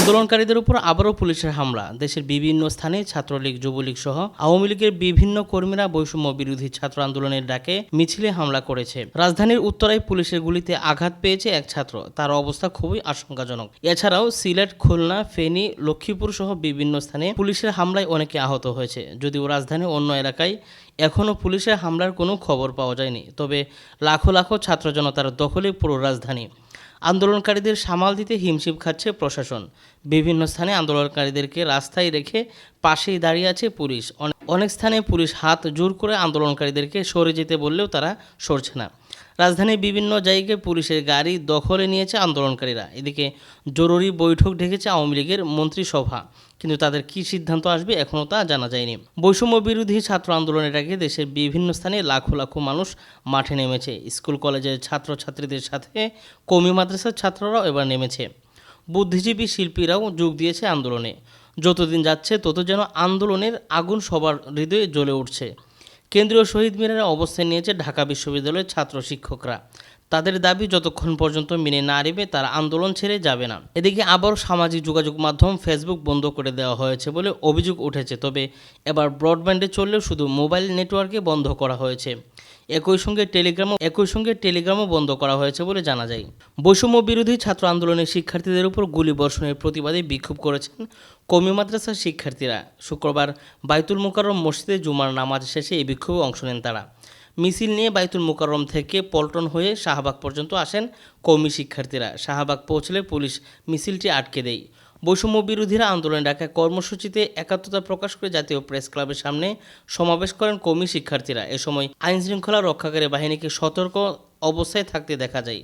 আন্দোলনকারীদের উপর আবারও পুলিশের হামলা। দেশের বিভিন্ন স্থানে ছাত্রলীগ, যুবলীগ সহ আওয়ামী লীগের বিভিন্ন কর্মীরা বৈষম্য বিরোধী ছাত্র আন্দোলনের ডাকে মিছিলে হামলা করেছে। রাজধানীর উত্তরায় পুলিশের গুলিতে আঘাত পেয়েছে এক ছাত্র। তার অবস্থা খুবই আশঙ্কাজনক। এছাড়াও সিলেট, খুলনা, ফেনী, লক্ষ্মীপুর সহ বিভিন্ন স্থানে পুলিশের হামলায় অনেকে আহত হয়েছে। যদিও রাজধানীর অন্য এলাকায় এখনও পুলিশের হামলার কোনো খবর পাওয়া যায়নি। তবে লাখো লাখো ছাত্র জনতার দখলে পুরো রাজধানী। আন্দোলনকারীদের সামাল দিতে হিমশিম খাচ্ছে প্রশাসন। বিভিন্ন স্থানে আন্দোলনকারীদেরকে রাস্তায় রেখে পাশেই দাঁড়িয়ে আছে পুলিশ। অনেক স্থানে পুলিশ হাত জোর করে আন্দোলনকারীদেরকে সরে যেতে বললেও তারা সরছে না। রাজধানীর বিভিন্ন জায়গায় পুলিশের গাড়ি দখলে নিয়েছে আন্দোলনকারীরা। এদিকে জরুরি বৈঠক ডেকেছে আওয়ামী লীগের মন্ত্রিসভা। কিন্তু তাদের কী সিদ্ধান্ত আসবে এখনও তা জানা যায়নি। বৈষম্য বিরোধী ছাত্র আন্দোলনের আগে দেশের বিভিন্ন স্থানে লাখো লাখো মানুষ মাঠে নেমেছে। স্কুল, কলেজের ছাত্রছাত্রীদের সাথে কমি মাদ্রাসার ছাত্ররাও এবার নেমেছে। বুদ্ধিজীবী শিল্পীরাও যোগ দিয়েছে আন্দোলনে। যতদিন যাচ্ছে, তত যেন আন্দোলনের আগুন সবার হৃদয়ে জ্বলে উঠছে। কেন্দ্রীয় শহীদ মিনারে অবস্থান নিয়েছে ঢাকা বিশ্ববিদ্যালয়ের ছাত্র শিক্ষকরা। তাদের দাবি, যতক্ষণ পর্যন্ত মেনে না নেবে তারা আন্দোলন ছেড়ে যাবে না। এদিকে আবার সামাজিক যোগাযোগ মাধ্যম ফেসবুক বন্ধ করে দেওয়া হয়েছে বলে অভিযোগ উঠেছে। তবে এবার ব্রডব্যান্ডে চললেও শুধু মোবাইল নেটওয়ার্কে বন্ধ করা হয়েছে। একই সঙ্গে টেলিগ্রামও, একই সঙ্গে টেলিগ্রামও বন্ধ করা হয়েছে বলে জানা যায়। বৈষম্য বিরোধী ছাত্র আন্দোলনের শিক্ষার্থীদের উপর গুলি বর্ষণের প্রতিবাদে বিক্ষোভ করেছেন কমি মাদ্রাসার শিক্ষার্থীরা। শুক্রবার বাইতুল মোকাররম মসজিদে জুমার নামাজ শেষে এই বিক্ষোভে অংশ নেন তারা। মিছিল নিয়ে বাইতুল মোকাররম থেকে পল্টন হয়ে শাহবাগ পর্যন্ত আসেন কৌমি শিক্ষার্থীরা। শাহবাগ পৌঁছলে পুলিশ মিছিলটি আটকে দেয়। বৈষম্য বিরোধীরা আন্দোলন ডাকায় কর্মসূচিতে একাত্মতা প্রকাশ করে জাতীয় প্রেস ক্লাবের সামনে সমাবেশ করেন কর্মী শিক্ষার্থীরা। এ সময় আইনশৃঙ্খলা রক্ষাকারী বাহিনীকে সতর্ক অবস্থায় থাকতে দেখা যায়।